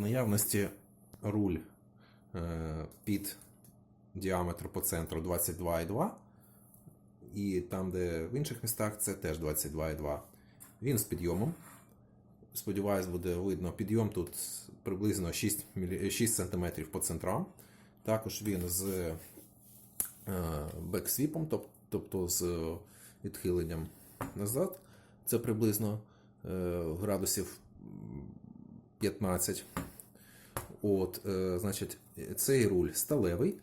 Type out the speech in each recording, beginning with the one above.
наявності руль е, під діаметр по центру 22,2. І там, де в інших містах, це теж 22,2. Він з підйомом. Сподіваюсь, буде видно підйом тут приблизно 6, 6 см по центрам. Також він з е, бексвіпом, тобто з відхиленням назад. Це приблизно е, градусів 15. От, е, значить, цей руль сталевий.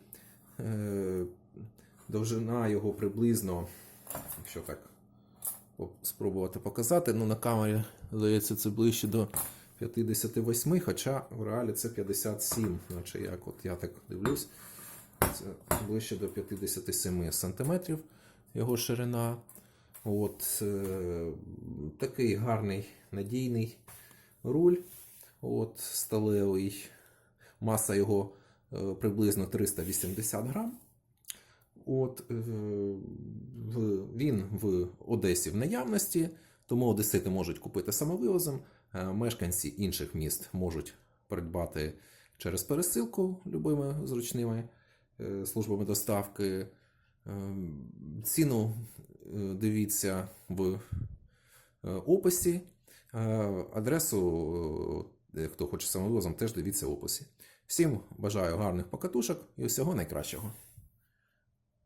Е, довжина його приблизно, якщо так спробувати показати, ну на камері, здається, це ближче до 58, хоча в реалі це 57, наче як от я так дивлюсь. Це ближче до 57 сантиметрів його ширина. От, е, такий гарний надійний руль. От, сталевий. Маса його е, приблизно 380 грам. От, е, він в Одесі в наявності, тому одесити можуть купити самовивозом. Е, Мешканці інших міст можуть придбати через пересилку любими зручними службами доставки. Ціну дивіться в описі. Адресу, хто хоче самовозом, теж дивіться в описі. Всім бажаю гарних покатушок і всього найкращого.